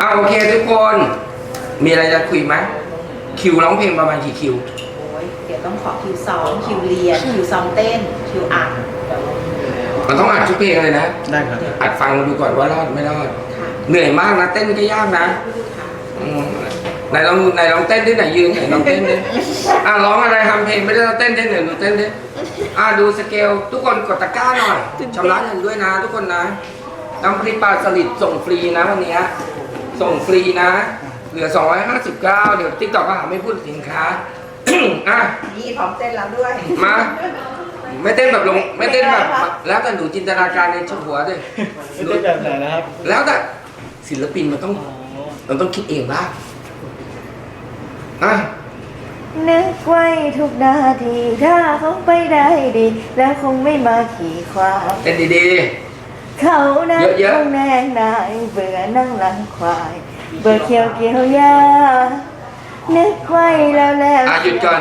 อ่าโอเคทุกคน มีอะไรจะคุยไหมคิวร้องเพลงประมาณกี่คิว โอ้ยเดี๋ยวต้องขอคิวซ้อมคิวเรียนคิวซ้อมเต้นคิวอ่านมันต้องอัดทุกเพลงเลยนะ ได้ครับ อัดฟังดูก่อนว่ารอดไม่รอด ค่ะเหนื่อยมากนะ เต้นก็ยากนะค่ะอืมไหนลองไหนลองเต้นดิไหนยืนไหนลองเต้นดิอะร้องอะไรทำเพลงไม่ได้เราเต้นดิไหนหนูเต้นดิอะดูสเกลทุกคนกดตะกร้าหน่อยชำระเงินด้วยนะ ทุกคนนะน้ำพริกปลาสลิดส่งฟรีนะวันเนี้ย ส่งฟรีนะ เหลือ 259 เดี๋ยวติ๊กต็อกก็หาไม่พูดสินค้า อะ นี่พร้อมเต้นแล้วด้วยมา ไม่เต้นแบบลง ไม่เต้นแบบไม่ได้ครับแล้วแต่หนูจินตนาการในชุดหัวด้วยไม่ได้แบบไหนนะครับ แล้วแต่ศิลปินมันต้อง มันต้องคิดเองบ้างอะนึกไว้ทุกนาทีถ้าเขาไปได้ดี แล้วคงไม่มาขี่ควายเต้นดี เขานั้นเยอะๆคงแนงนายเบื่อนั่งหลังควาย เบื่อเขียวเกี่ยวยานึกไว้แล้วแล้วๆอะหยุดก่อน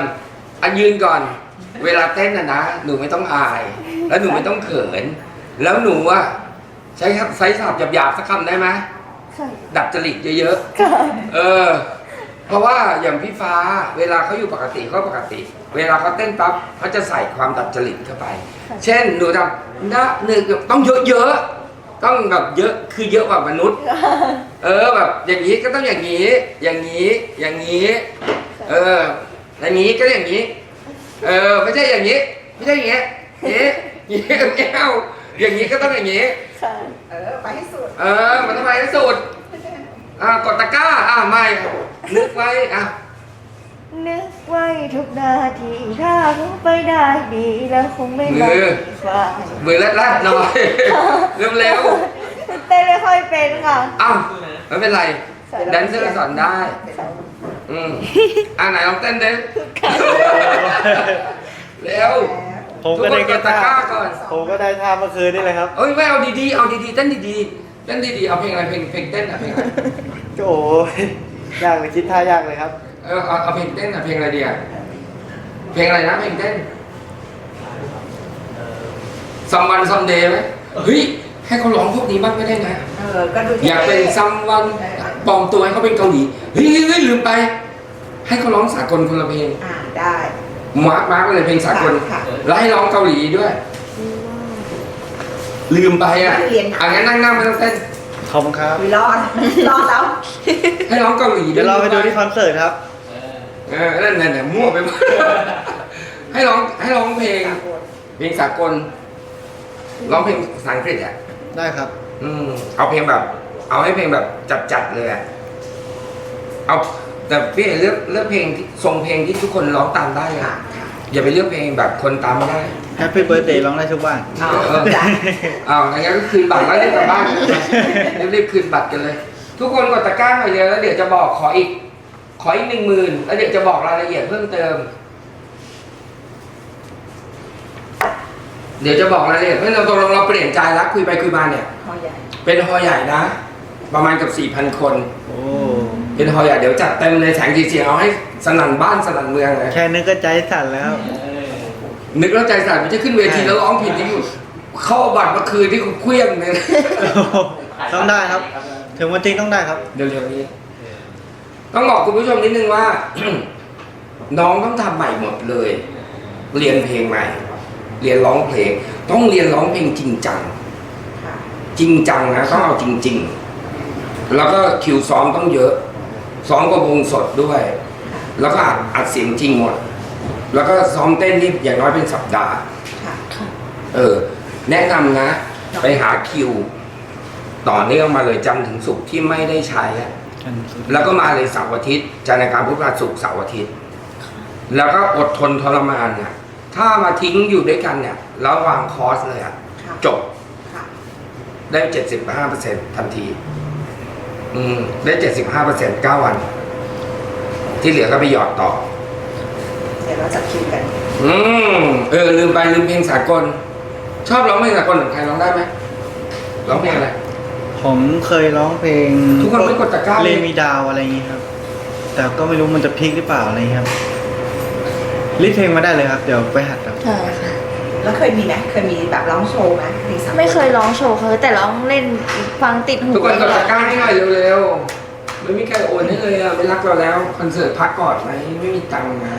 อะยืนก่อน เวลาเต้นนะนะ หนูไม่ต้องอาย แล้วหนูไม่ต้องเขิน แล้วหนูอะใช้ใช้ศัพท์หยาบๆสักคำได้ไหมค่ะดัดจริตเยอะค่ะ ๆ เออ เพราะว่าอย่างพี่ฟ้าเวลาเขาอยู่ปกติก็ปกติ เวลาเขาเต้นปั๊บเขาจะใส่ความดัดจริตเข้าไป เช่นหนูทำหน้าหนึ่งต้องเยอะๆต้องแบบเยอะคือเยอะกว่ามนุษย์ เออแบบอย่างนี้ก็ต้องอย่างนี้ อย่างนี้อย่างนี้ เอออย่างนี้ก็อย่างนี้ เออไม่ใช่อย่างนี้ ไม่ใช่อย่างนี้อย่างนี้อย่างนี้ไม่เอาอย่างนี้ก็ต้องอย่างนี้ค่ะเออไปให้สุดเออมันทำไมที่สุด อ่ากดตะกร้าอ่าไม่นึกไว้อะนึกไว้ทุกนาทีถ้าเขาไปได้ดีแล้วคงไม่มามือขี่ควายมือแรดๆหน่อยเร็วเต้นไม่ค่อยเป็นค่ะๆเอ้าไม่เป็นไรแดนเซอร์สอนได้ อืมอ่าไหนลองเต้นดิเร็วผมก็ได้ทุกคนกดตะกร้าก่อน ผมก็ได้ท่าเมื่อคืนนี่เลยครับ เอ้ยไม่เอาดีๆ เอาดีๆเต้นดีๆ เต้นดีๆ เอาเพลงอะไรเพลงเพลงเต้นอะเพลงอะไรโอ้ยยากเลยคิดท่ายากเลยครับ เออเอาเอาเพลงเต้นอะเพลงอะไรดีอะเพลงอะไรนะเพลงเต้นซัมวันซัมเดย์ไหมเฮ้ยให้เขาร้องพวกนี้บ้างไม่ได้นะเออก็ดูอยากเป็นซัมวันปลอมตัวให้เขาเป็นเกาหลีเฮ้ยเฮ้ยเฮ้ยลืมไป ให้เขาร้องสากลคนละเพลงอ่าได้มาร์คมาร์คเลยเพลงสากลค่ะ แล้วให้ร้องเกาหลีด้วย ลืมไปอะเรียนอะงั้นนั่งนั่งไม่ต้องเต้นขอบคุณครับคุยรอดรอดแล้วให้ร้องเกาหลีเดี๋ยวเราไปดูที่คอนเสิร์ตครับ เออนั่นนั่นนั่นมั่วไปหมดให้ร้องให้ร้องเพลง เพลงสากลร้องเพลงภาษาอังกฤษอะได้ครับ อืมเอาเพลงแบบ เอาให้เพลงแบบจัดๆเลยอะเอาแต่พี่เลือกเลือกเพลงที่ทรงเพลงที่ทุกคนร้องตามได้อะค่ะค่ะ อย่าไปเลือกเพลงแบบคนตามไม่ได้ Happy Birthday ร้องได้ทุกบ้านเอาเออจ้ะอ้าวงั้นก็คืนบัตรแล้วรีบกลับบ้านรีบๆคืนบัตรกันเลย ทุกคนกดตะกร้าหน่อยเดียวแล้วเดี๋ยวจะบอกขออีก ขออีกหนึ่งหมื่นแล้วเดี๋ยวจะบอกรายละเอียดเพิ่มเติม เดี๋ยวจะบอกรายละเอียดเพิ่มเติมตกลงเราเปลี่ยนใจแล้วคุยไปคุยมาเนี่ย พอใหญ่เป็นฮอใหญ่นะ ประมาณกับสี่พันคน โอ้เป็นฮอใหญ่เดี๋ยวจัดเต็มเลยแสงสีเสียงเอาให้สนั่นบ้านสนั่นเมืองเลยแค่นึกก็ใจสั่นแล้ว นึกแล้วใจสั่นมันจะขึ้นเวทีแล้วร้องผิดที่อยู่เข้าเอาบัตรมาคืนที่คุณเคลี้ยงเนี่ยต้องได้ครับ ถึงวันจริงต้องได้ครับ เร็วๆนี้ต้องบอกคุณผู้ชมนิดนึงว่า น้องต้องทำใหม่หมดเลย เรียนเพลงใหม่ เรียนร้องเพลง ต้องเรียนร้องเพลงจริงจังค่ะจริงจังนะต้องเอาจริง ๆ แล้วก็คิวซ้อมต้องเยอะ ซ้อมกับวงสดด้วย แล้วก็อัดอัดเสียงจริงหมด แล้วก็ซ้อมเต้นนี่อย่างน้อยเป็นสัปดาห์ ค่ะ เออ แนะนำนะ ไปหาคิว ต่อเนื่องมาเลยจันทร์ถึงศุกร์ที่ไม่ได้ใช้อะแล้วก็มาเลยเสาร์อาทิตย์จันทร์อังคารพุธพฤหัสศุกร์เสาร์อาทิตย์ แล้วก็อดทนทรมานเนี่ยถ้ามาทิ้งอยู่ด้วยกันเนี่ย แล้ววางคอร์สเลยอะค่ะ จบ ค่ะ ได้เจ็ดสิบห้าเปอร์เซ็นทันที อืม ได้เจ็ดสิบห้าเปอร์เซ็นเก้าวัน ที่เหลือก็ไปหยอดต่อเดี๋ยวเราจับคิวกันอืมเออลืมไปลืมเพลงสากล ชอบร้องเพลงสากลของใครร้องได้ไหมร้องเพลงอะไร ผมเคยร้องเพลงทุกคนไม่กดตะกร้าเลย เลมีดาวอะไรอย่างงี้ครับ แต่ก็ไม่รู้มันจะพลิกหรือเปล่าอะไรอย่างงี้ครับรีบเพลงมาได้เลยครับ เดี๋ยวไปหัดครับใช่ค่ะ แล้วเคยมีไหมเคยมีแบบร้องโชว์ไหมเพลงสากลไม่เคยร้องโชว์เคยแต่ร้องเล่นฟังติดหูทุกคนกดตะกร้าให้หน่อยเร็วไม่มีใครโอนให้เลยอะไม่รักเราแล้วคอนเสิร์ตพักก่อนไหมไม่มีตังค์นะ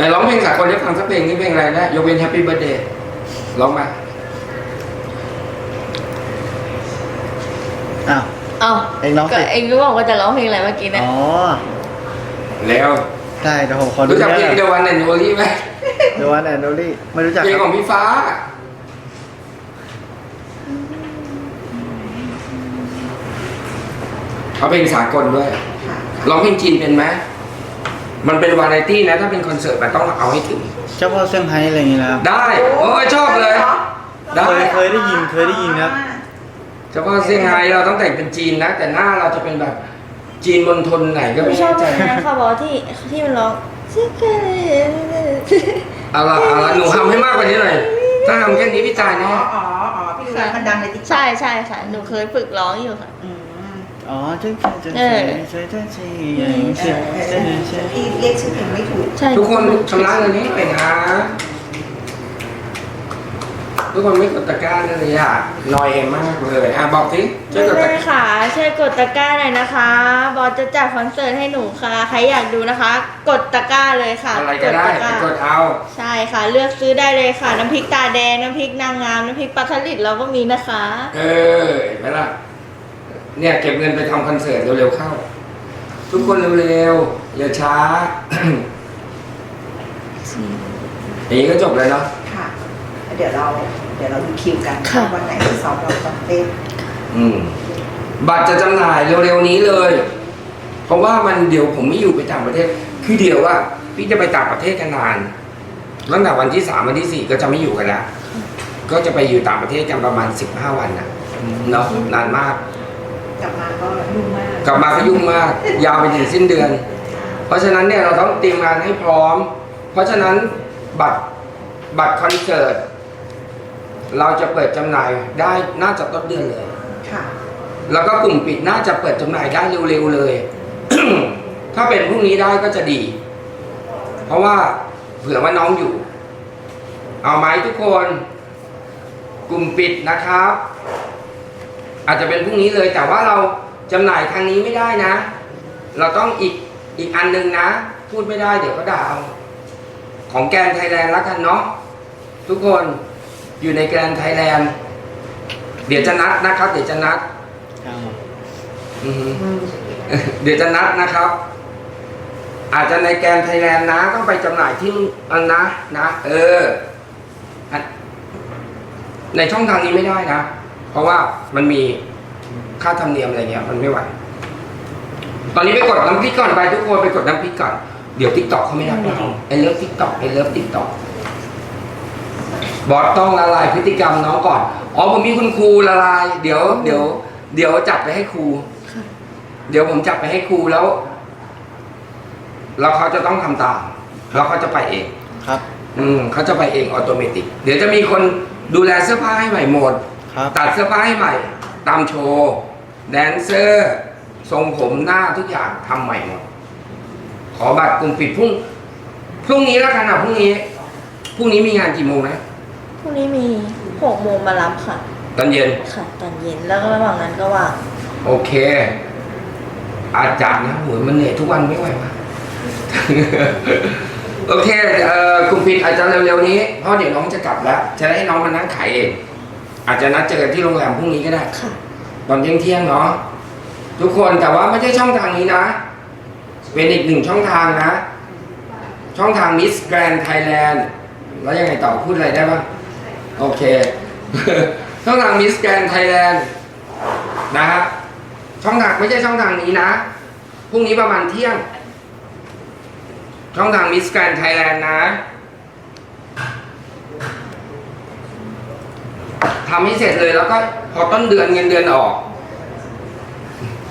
ไหนร้องเพลงสากลให้ฟังสักเพลงนี่เพลงอะไรนะยกเว้น Happy Birthday ร้องมาอ้าวเอ้าเองร้องสิก็เองรู้บอกว่าจะร้องเพลงอะไรเมื่อกี้นะอ๋อแล้วได้เดี๋ยวผมขอดูรู้จักเพลงเเดวันแอนโอลี่ไหมดวันแอนโดลี่ไม่รู้จักเพลงคขรัอบงพี่ฟ้า เขาเพลงสากลด้วยค่ะร้องเพลงจีนเป็นไหม มันเป็นวาไรตี้นะ ถ้าเป็นคอนเสิร์ตมันต้องเอาให้ถึง เจ้าพ่อเซี่ยงไฮ้อะไรอย่างเงี้ยนะครับ ได้โอ้ยชอบเลย ได้ เคยเคยได้ยินเคยได้ยินครับ เฉพาะเซี่ยงไฮ้เราต้องแต่งเป็นจีนนะ แต่หน้าเราจะเป็นแบบจีนมณฑลไหนก็หนูไม่ชอบแน่เพใจลงนั้นค่ะบอกว่าที่ที่มันร้องซิกเกอร์เอาละเอาละหนูทำให้มากกว่านี้หน่อยถ้าทำแค่นี้พี่ตายอ๋อแน่อ๋ออ๋อพี่รู้แล้วมันดังในติ๊กต็อกใช่ใช่ค่ะหนูเคยฝึกร้องอยู่ค่ะ อืม อ๋อจังจังจังเออใช่ใช่ใช่ใช่อเออใช่เออใช่พี่เรียกชื่อเพลงไม่ถูกใช่ทุกคนชำระเงินนี้เป็นนะทุกคนไม่กดตะกร้าเลยอะนอยเองมากเลยอะบอกสิช่วยกดตะกร้าค่ะช่วยกดตะกร้าหน่อยนะคะ บอสจะจัดคอนเสิร์ตให้หนูค่ะ ใครอยากดูนะคะ กดตะกร้าเลยค่ะอะไรก็ได้ตะไปร้ากดเอาใช่ค่ะ เลือกซื้อได้เลยค่ะ น้ำพริกตาแดงน้ำพริกนางงามน้ำพริกปลาทลิดเราก็มีนะคะ เออเห็นไหมล่ะ เนี่ยเก็บเงินไปทำคอนเสิร์ตเร็วๆเข้า ทุกคนเร็วๆอย่าช้าอย่างนี้ก็จบเลยเนาะค่ะ เดี๋ยวเรา เดี๋ยวเราดูคิวกันค่ะวันไหนที่ซ้อมเราต้องเต้นอืม บัตรจะจำหน่ายเร็วๆนี้เลย เพราะว่ามันเดี๋ยวผมไม่อยู่ไปต่างประเทศ คือเดี๋ยวว่า พี่จะไปต่างประเทศกันนานตั้งแต่วันที่สามวันที่สี่ก็จะไม่อยู่กันแล้ว ก็จะไปอยู่ต่างประเทศกันประมาณสิบห้าวันนะเนาะนานมาก กลับมาก็ยุ่งมาก กลับมาก็ยุ่งมาก ยาวไปถึงสิ้นเดือน เพราะฉะนั้นเนี่ยเราต้องเตรียมงานให้พร้อม เพราะฉะนั้นบัตรบัตรคอนเสิร์ตเราจะเปิดจำหน่ายได้น่าจะต้นเดือนเลย ค่ะ แล้วก็กลุ่มปิดน่าจะเปิดจำหน่ายได้เร็วๆเลย ถ้าเป็นพรุ่งนี้ได้ก็จะดี เพราะว่าเผื่อว่าน้องอยู่ เอาไหมทุกคน กลุ่มปิดนะครับ อาจจะเป็นพรุ่งนี้เลย แต่ว่าเราจำหน่ายทางนี้ไม่ได้นะ เราต้องอีกอีกอันหนึงนะ พูดไม่ได้เดี๋ยวก็ด่าเอาของแกรนไทยแลนด์แล้วกันเนาะทุกคนอยู่ในแกรนไทยแลนด์เดี๋ยวจะนัดนะครับ เดี๋ยวจะนัดครับอือฮึเดี๋ยวจะนัดนะครับ อาจจะในแกรนไทยแลนด์นะ ต้องไปจำหน่ายที่อันนะนะ เอออันในช่องทางนี้ไม่ได้นะ เพราะว่ามันมีค่าธรรมเนียมอะไรเงี้ยมันไม่ไหว ตอนนี้ไปกดน้ำพริกก่อนไปทุกคนไปกดน้ำพริกก่อน เดี๋ยวติ๊กต็อกเขาไม่รับเราไอเลิฟติ๊กต็อกไอเลิฟติ๊กต็อกบอสต้องละลายพฤติกรรมน้องก่อน อ๋อผมมีคุณครูละลาย เดี๋ยว เดี๋ยว เดี๋ยวจับไปให้ครู เดี๋ยวผมจับไปให้ครูแล้ว แล้วเขาจะต้องทำตาม แล้วเขาจะไปเอง ครับ อืมเขาจะไปเองออโตเมติก เดี๋ยวจะมีคนดูแลเสื้อผ้าให้ใหม่หมด ครับ ตัดเสื้อผ้าให้ใหม่ตามโชว์แดนเซอร์ทรงผมหน้าทุกอย่างทำใหม่หมดขอบัตรกลุ่มปิดพรุ่งพรุ่งนี้แล้วกันนะพรุ่งนี้พรุ่งนี้มีงานกี่โมงนะพรุ่งนี้มีหกโมงมารับค่ะ ตอนเย็น ค่ะตอนเย็นแล้วก็ระหว่างนั้นก็ว่างโอเค อาจารย์นะโหยมันเหนื่อยทุกวันไม่ไหววะโอเคเอ่อกลุ่มปิดอาจจะเร็วๆนี้เพราะเดี๋ยวน้องจะกลับแล้ว จะได้ให้น้องมานั่งขายเอง อาจจะนัดเจอกันที่โรงแรมพรุ่งนี้ก็ได้ค่ะ ตอนเที่ยงเที่ยงๆเนาะทุกคนแต่ว่าไม่ใช่ช่องทางนี้นะ เป็นอีกหนึ่งช่องทางนะ ช่องทาง Miss Grand Thailand แล้วยังไงต่อพูดอะไรได้บ้างโอเคช่องทาง Miss Grand Thailand นะฮะช่องทางไม่ใช่ช่องทางนี้นะพรุ่งนี้ประมาณเที่ยง ช่องทาง Miss Grand Thailand นะ ทำให้เสร็จเลยแล้วก็พอต้นเดือนเงินเดือนออก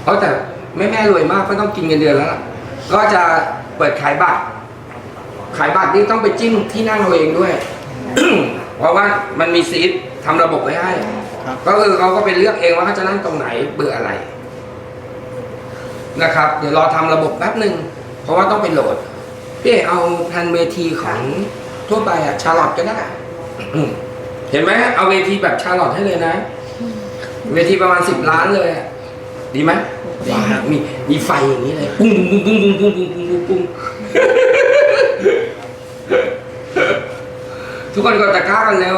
เพราะแต่แม่แม่รวยมากไม่ต้องกินเงินเดือนแล้วล่ะก็จะเปิดขายบัตร ขายบัตรนี่ต้องไปจิ้มที่นั่งเราเองด้วย เพราะว่ามันมีซีททำระบบไว้ให้ครับก็คือเขาก็ไปเลือกเองว่าเขาจะนั่งตรงไหนเบื่ออะไรนะครับ เดี๋ยวรอทำระบบแป๊บหนึ่งเพราะว่าต้องไปโหลดพี่เอกเอาแผนเวทีของทั่วไปอะชาลอตก็ได้อืม เห็นไหมเอาเวทีแบบชาลอตให้เลยนะ เวทีประมาณสิบล้านเลยอะดีไหมโอ้โหจริงครับมีมีไฟอย่างนี้เลยปุ้งปุ้งปุ้งปุ้งปุ้งปุ้งปุ้งปุ้งปุ้งทุกคนกดตะกร้ากันเร็ว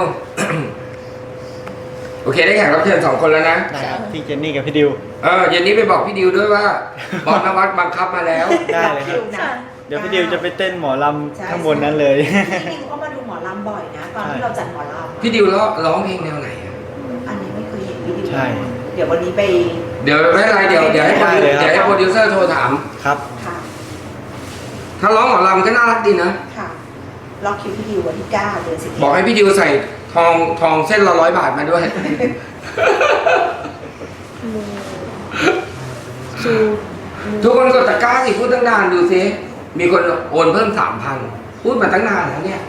โอเคได้แขกรับเชิญสองคนแล้วนะ ได้ครับพี่เจนนี่กับพี่ดิว เออเย็นนี้ไปบอกพี่ดิวด้วยว่า บอสนวัดบังคับมาแล้ว ได้เลยครับนะเดี๋ยวพี่ดิวจะไปเต้นหมอลำข้างบนนั้นเลยพี่ดิำบ่อยนะตอนที่เราจัดหมอลำพี่ดิวร้องร้องเพลงแนวไหนอะอันนี้ไม่เคยเห็นพี่ดิวใช่ เดี๋ยววันนี้ไปเดี๋ยวไม่เป็นไรเดี๋ยวเดี๋ยวให้โปรดิวได้เลยครับเดี๋ยวให้โปรดิวเซอร์โทรถาม ครับ ค่ะถ้าร้องหมอลำก็น่ารักดีนะ ค่ะล็อกคิวพี่ดิววันที่เก้าเดือนสิบเอ็ดบอกให้พี่ดิวใส่ทองทองเส้นละร้อยบาทมาด้วยจูทุกคนกดตะกร้าสิพูดตั้งนานดูซิมีคนโอนเพิ่มสามพันพูดมาตั้งนานแล้วเนี่ย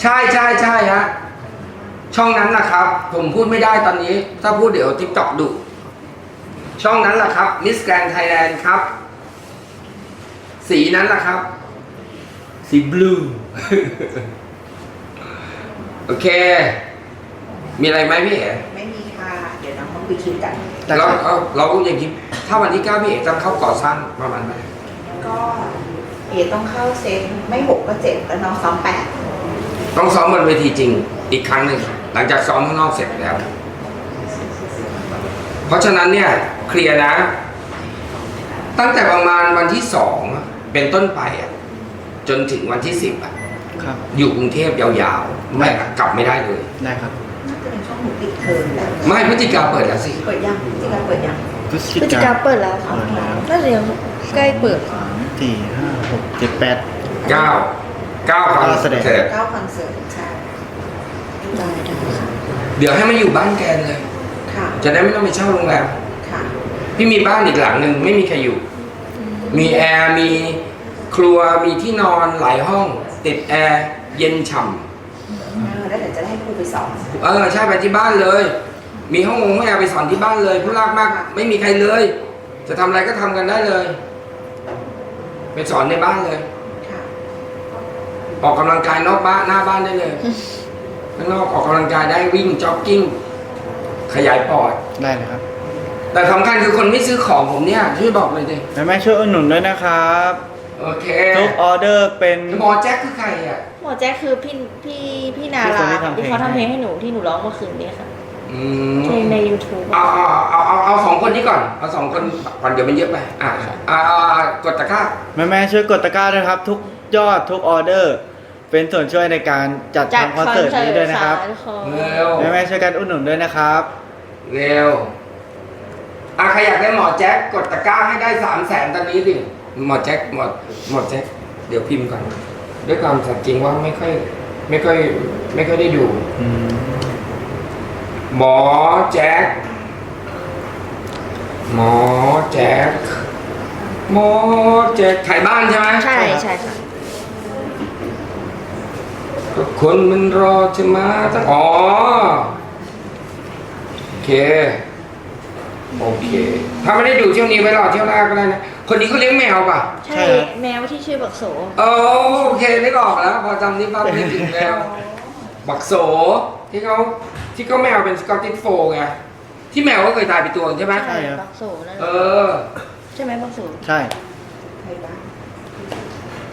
ใช่ใช่ใช่ฮะช่องนั้นนะครับ ผมพูดไม่ได้ตอนนี้ ถ้าพูดเดี๋ยวทิกตอกดุช่องนั้นแหละครับมิสแกรนไทยแลนด์ครับ สีนั้นแหละครับ สีบลูโอเค มีอะไรไหมพี่เอ๋ไม่มีค่ะ เดี๋ยวน้องมาคุยคิวกันได้เราครับเราเราอย่างนี้ถ้าวันที่เก้าพี่เอ๋จะเข้าก่อสร้างประมาณไหนก็เอต้องเข้าเซตไม่หกก็เจ็ดแล้วน้องซ้อมแปด ต้องซ้อมบนเวทีจริงอีกครั้งหนึ่งหลังจากซ้อมข้างนอกเสร็จแล้ว เพราะฉะนั้นเนี่ยเคลียร์นะ ตั้งแต่ประมาณวันที่สองเป็นต้นไปอะจนถึงวันที่สิบอะครับ อยู่กรุงเทพยาวๆไม่กลับไม่ได้เลย ได้ครับน่าจะเป็นช่วงหนูปิดเทอมแล้วไม่พฤศจิกาเปิดแล้วสิเปิดยังพฤศจิกาเปิดยังพฤศพฤศจิจิกากาเปิดแล้วค่ะเปิดแล้วน่าจะยังใกล้เปิดสามสี่ห้าหกเจ็ดแปดเก้า เก้าคอนแสดงเสิร์ตเก้าคอนเสิร์ตใช่ได้ได้ค่ะเดี๋ยวให้มาอยู่บ้านแกนเลย ค่ะ จะได้ไม่ต้องไปเช่าโรงแรมค่ะพี่มีบ้านอีกหลังหนึ่งไม่มีใครอยู่ มีแอร์มีครัวมีที่นอนหลายห้อง ติดแอร์เย็นฉ่เออแล้วเดี๋ยวจะได้ให้ครูไปสอนำเออใช่ไปที่บ้านเลย มีห้องงงห้องแอร์ไปสอนที่บ้านเลย ผู้ลากมาก ไม่มีใครเลย จะทำอะไรก็ทำกันได้เลย ไปสอนในบ้านเลยค่ะ ออกกำลังกายนอกบ้านหน้าบ้านได้เลยข้างนอกออกกำลังกายได้วิ่งจ็อกกิ้ง ขยายปอดได้เลยครับ แต่สำคัญคือคนไม่ซื้อของผมเนี่ยช่วยบอกเลยดิแม่แม่ช่วยอุดหนุนด้วยนะครับโอเคทุกออเดอร์เป็นหมอแจ็คคือใครอะหมอแจ๊คคือพี่พี่พี่นาที่ครานที่ทำเพลงที่เขาทำเพลงให้หนูที่หนูร้องเมื่อคืนนี้ค่ะอืมเพลงใน YouTube เอาเอาเอาเอาเอาสองคนนี้ก่อนเอาสองคนก่อนเดี๋ยวมันเยอะไปอ่าอ่ากดตะกร้าแม่แม่ช่วยกดตะกร้าด้วยครับ ทุกยอดทุกออเดอร์ เป็นส่วนช่วยในการจัดจัดทำคอนเสิร์ตนี้ด้วยนะครับทุกคนเร็ว แม่แม่ช่วยกันอุดหนุนด้วยนะครับ เร็วอะใครอยากได้หมอแจ็คกดตะกร้าให้ได้สามแสนตอนนี้สิหมอแจ็คหมอหมอแจ็คเดี๋ยวพิมพ์ก่อนด้วยความสัตย์จริงว่าไม่ค่อย ไม่ค่อย ไม่ค่อยได้ดูอืมหมอแจ็คหมอแจ็คหมอแจ็คถ่ายบ้านใช่ไหมใช่ใช่ค่ะ ก็คนมันรอจะมาตั้งอ๋อโอเค โอเค ถ้าไม่ได้ดูเที่ยวนี้ไว้รอเที่ยวหน้าก็ได้นะ คนนี้เขาเลี้ยงแมวป่ะ ใช่ แมวที่ชื่อบักโสโอโอเคนึกออกแล้ว พอจำนี้ปั๊บนึกถึงแมวบักโสที่เขาที่เขาแมวเป็นสกอตติชโฟลด์ไงที่แมวก็เคยตายไปตัวใช่ไหมใช่ครับ บักโสนั่นแหเอละอ ใช่ไหมบักโสใช่ใครบ้าง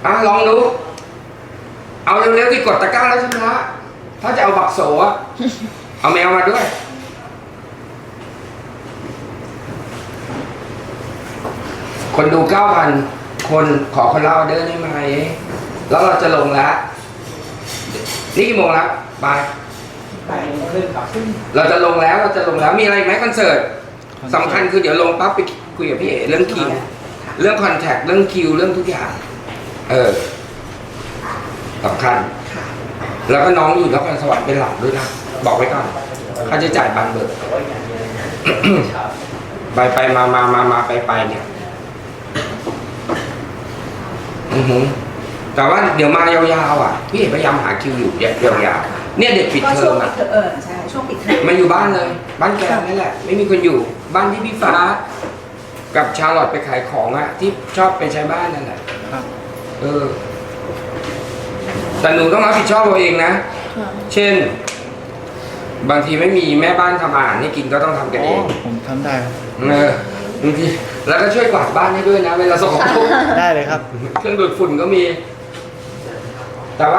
อะลองดู เอาเร็วๆที่กดตะกร้าแล้วชนะถ้าจะเอาบักโสอะเอาแมวมาด้วย คนดูเก้าพันคนขอคนละออเดอร์ได้ไหมแล้วเราจะลงแล้วนี่กี่โมงแล้วบายไปขึ้นกับขึ้นเราจะลงแล้วเราจะลงแล้วมีอะไรอีกไหมคอนเสิร์ตสำคัญคือเดี๋ยวลงปั๊บไปคุยกับพี่เอ๋เรื่องคิว เรื่องคอนแทคเรื่องคิวเรื่องทุกอย่าง เออ สำคัญ ค่ะ แล้วก็น้องอยู่นครสวรรค์เป็นหลักด้วยนะ บอกไว้ก่อน ค่าใช้จ่ายบันเบิก ไปไปมามามามาไปไปเนี่ย อือหือแต่ว่าเดี๋ยวมายาวๆอะ พี่เอกพยายามหาคิวอยู่ยาวๆเนี่ยเด็กปิดก็เทช่อวงมปิอะ ดเทอมเออใช่ช่วงปิดเทอมมาอยู่บ้านเลย บ้านแกนี่แหละ ไม่มีคนอยู่ บ้านที่พี่ฟ้า กับชาลอตไปขายของอะที่ชอบไปใช้บ้านนั่นแหละครับ เออ แต่หนูต้องรับผิดชอบตัวเองนะค่ะเช่น บางทีไม่มีแม่บ้านทำอาหารให้กินก็ต้องทำกันอ๋อเองผมทำได้ครับเออบางทีแล้วก็ช่วยกวาดบ้านให้ด้วยนะ เวลาสกปรกได้เลยครับ เครื่องดูดฝุ่นก็มี แต่ว่า